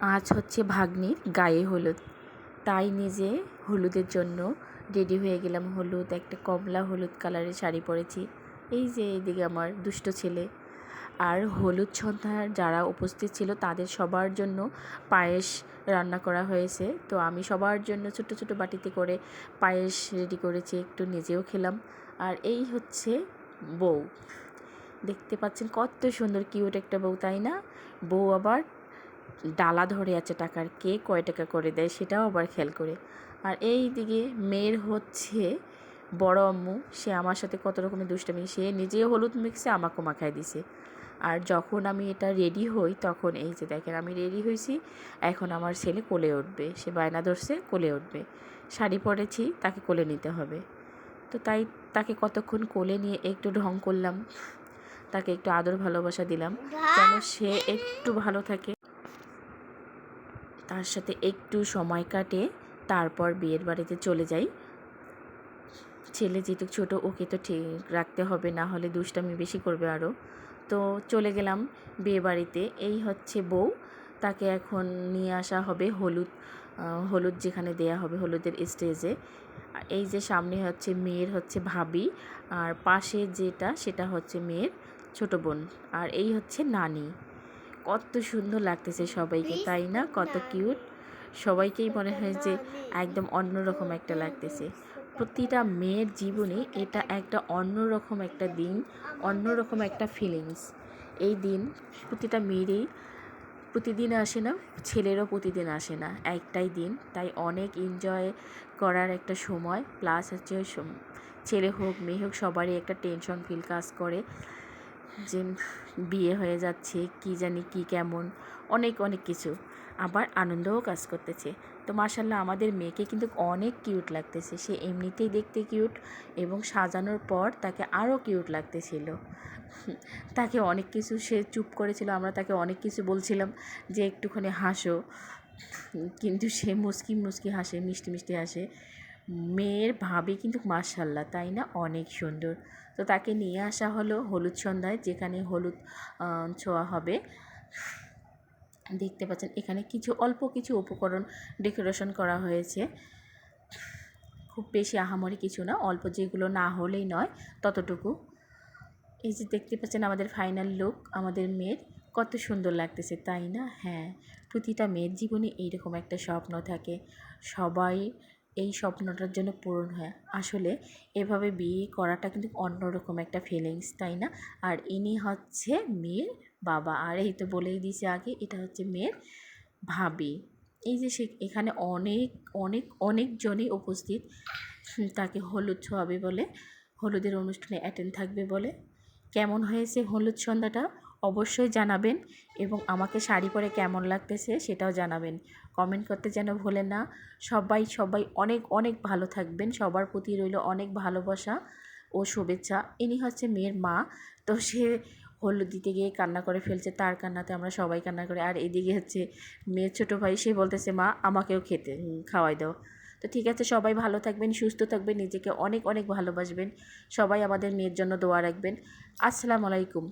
আজ হচ্ছে ভাগ্নির গায়ে হলুদ। তাই নিজে হলুদের জন্য রেডি হয়ে গেলাম। হলুদ, একটা কমলা হলুদ কালারের শাড়ি পরেছি। এই যে এইদিকে আমার দুষ্ট ছেলে। আর হলুদ সন্ধ্যার যারা উপস্থিত ছিল, তাদের সবার জন্য পায়েস রান্না করা হয়েছে। তো আমি সবার জন্য ছোট ছোট বাটিতে করে পায়েস রেডি করেছি, একটু নিজেও খেলাম। আর এই হচ্ছে বউ। দেখতে পাচ্ছেন কত সুন্দর কিউট একটা বউ, তাই না? বউ আবার ডালা ধরে আছে টাকার কে কয় টাকা করে দেয় সেটাও আবার খেয়াল করে। আর এই দিকে মেয়ের হচ্ছে বড় আম্মু, সে আমার সাথে কত রকমের দুষ্টামি, সে নিজেও হলুদ মিক্সে আমাকেও মাখায় দিছে। আর যখন আমি এটা রেডি হই, তখন এই যে দেখেন আমি রেডি হয়েছি এখন আমার ছেলে কোলে উঠবে, সে বায়না ধরছে, কোলে উঠবে। শাড়ি পরেছি, তাকে কোলে নিতে হবে। তো তাই তাকে কতক্ষণ কোলে নিয়ে একটু ঢং করলাম, তাকে একটু আদর ভালোবাসা দিলাম, যেন সে একটু ভালো থাকে। তার সাথে একটু সময় কাটে, তারপর বিয়ের বাড়িতে চলে যাই। ছেলে যেহেতু ছোট, ওকে তো ঠিক রাখতে হবে, না হলে দুষ্টামি বেশি করবে আরও। তো চলে গেলাম বিয়ে বাড়িতে। এই হচ্ছে বউ। তাকে এখন নিয়ে আসা হবে হলুদ হলুদ যেখানে দেয়া হবে, হলুদের স্টেজে এই যে সামনে হচ্ছে মেয়ের হচ্ছে ভাবি, আর পাশে যেটা, সেটা হচ্ছে মেয়ের ছোট বোন। আর এই হচ্ছে নানি। কত সুন্দর লাগতেছে সবাইকে তাই না? কত কিউট সবাইকেই মনে হয় যে একদম অন্যরকম একটা লাগতেছে। প্রতিটা মেয়ের জীবনে এটা একটা অন্যরকম একটা দিন অন্যরকম একটা ফিলিংস এই দিন প্রতিটা মেয়েরই প্রতিদিন আসে না ছেলেরও প্রতিদিন আসে না একটাই দিন। তাই অনেক এনজয় করার একটা সময় প্লাস হচ্ছে ছেলে হোক মেয়ে হোক সবারই একটা টেনশন ফিল কাজ করে। যে বিয়ে হয়ে যাচ্ছে, কি জানি কি কেমন, অনেক অনেক কিছু। আবার আনন্দও কাজ করতেছে। তো মাসাল্লাহ আমাদের মেয়েকে কিন্তু অনেক কিউট লাগতেছে। সে এমনিতেই দেখতে কিউট এবং সাজানোর পর তাকে আরও কিউট লাগতেছিল। তাকে অনেক কিছু সে চুপ করেছিল, আমরা তাকে অনেক কিছু বলছিলাম যে একটুখানি হাসো। কিন্তু সে মুসকি মুসকি হাসে, মিষ্টি মিষ্টি হাসে। মেয়ের ভাবে কিন্তু মাসাল্লাহ তাই না? অনেক সুন্দর। তো তাকে নিয়ে আসা হলো হলুদ সন্ধ্যায়, যেখানে হলুদ ছোঁয়া হবে। দেখতে পাচ্ছেন, এখানে কিছু অল্প কিছু উপকরণ ডেকোরেশন করা হয়েছে। খুব বেশি আহামরি কিছু না, অল্প যেগুলো না হলেই নয়, ততটুকু। এই যে দেখতে পাচ্ছেন আমাদের ফাইনাল লুক, আমাদের মেয়ের। কত সুন্দর লাগতেছে, তাই না? হ্যাঁ প্রতিটা মেয়ের জীবনে এইরকম একটা স্বপ্ন থাকে। সবাই এই স্বপ্নটার জন্য পূরণ হয়। আসলে এভাবে বিয়ে করাটা কিন্তু অন্যরকম একটা ফিলিংস তাই না? আর ইনি হচ্ছে মেয়ের বাবা। আর এই তো বলেই দিছে আগে, এটা হচ্ছে মেয়ের ভাবি। এই যে সে এখানে অনেক অনেক অনেকজনই উপস্থিত। তাকে হলুদ ছোঁয়াবে বলে, হলুদের অনুষ্ঠানে অ্যাটেন্ড থাকবে বলে। কেমন হয়েছে হলুদ সন্ধ্যাটা? অবশ্যই জানাবেন এবং আমাকে শাড়ি পরে কেমন লাগতেছে সেটাও জানাবেন। কমেন্ট করতে যেন ভোলেন না। সবাই সবাই অনেক অনেক ভালো থাকবেন। সবার প্রতি রইল অনেক ভালোবাসা ও শুভেচ্ছা। ইনি হচ্ছে মেয়ের মা। তো সে হলুদ দিতে গিয়ে কান্না করে ফেলছে, তার কান্নাতে আমরা সবাই কান্না করি। আর এদিকে হচ্ছে মেয়ের ছোটো ভাই, সে বলতেছে, মা, আমাকেও খেতে খাওয়াই দাও। তো ঠিক আছে, সবাই ভালো থাকবেন, সুস্থ থাকবেন, নিজেকে অনেক অনেক ভালোবাসবেন। সবাই আমাদের মেয়ের জন্য দোয়া রাখবেন। আসসালামু আলাইকুম।